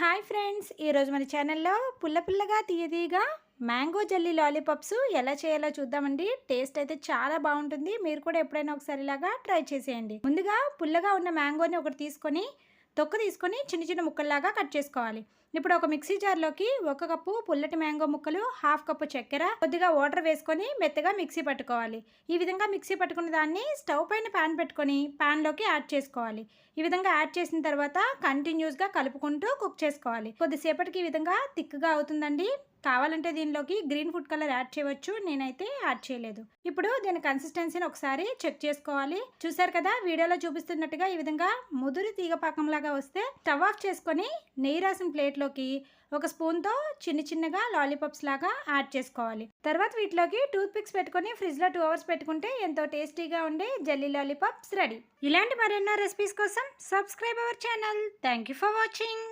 Hi friends ఈరోజు మన ఛానల్లో పుల్ల పుల్లగా తీయదీగా మ్యాంగో జల్లీ లాలీపాప్స్ ఎలా చేయాలో చూద్దామండి. టేస్ట్ అయితే చాలా బాగుంటుంది. మీరు కూడా ఎప్పుడైనా ఒకసారి ఇలాగా ట్రై చేసేయండి. ముందుగా పుల్లగా ఉన్న మ్యాంగోని ఒకటి తీసుకొని తొక్క తీసుకొని చిన్న చిన్న ముక్కల్లాగా కట్ చేసుకోవాలి. ఇప్పుడు ఒక మిక్సీ జార్లోకి ఒక కప్పు పుల్లటి మ్యాంగో ముక్కలు హాఫ్ కప్పు చక్కెర కొద్దిగా వాటర్ వేసుకొని మెత్తగా మిక్సీ పట్టుకోవాలి. ఈ విధంగా మిక్సీ పట్టుకున్న దాన్ని స్టవ్ పైన ప్యాన్ పెట్టుకొని ప్యాన్లోకి యాడ్ చేసుకోవాలి. ఈ విధంగా యాడ్ చేసిన తర్వాత కంటిన్యూస్గా కలుపుకుంటూ కుక్ చేసుకోవాలి. కొద్దిసేపటికి ఈ విధంగా థిక్గా అవుతుందండి. కావాలంటే దీనిలోకి గ్రీన్ ఫుడ్ కలర్ యాడ్ చేయవచ్చు. నేనైతే యాడ్ చేయలేదు. ఇప్పుడు దీని కన్సిస్టెన్సీని ఒకసారి చెక్ చేసుకోవాలి. చూసారు కదా వీడియోలో చూపిస్తున్నట్టుగా ఈ విధంగా ముదురు తీగ పాకంలాగా వస్తే స్టవ్ ఆఫ్ చేసుకొని నెయ్యి రాసిన ప్లేట్లోకి ఒక స్పూన్తో చిన్న చిన్నగా లాలీపాప్స్ లాగా యాడ్ చేసుకోవాలి. తర్వాత వీటిలోకి టూత్ పిక్స్ పెట్టుకొని ఫ్రిడ్జ్లో టూ అవర్స్ పెట్టుకుంటే ఎంతో టేస్టీగా ఉండే జల్లీ లాలీపాప్స్ రెడీ. ఇలాంటి మరెన్నో రెసిపీస్ కోసం subscribe our channel. Thank you for watching.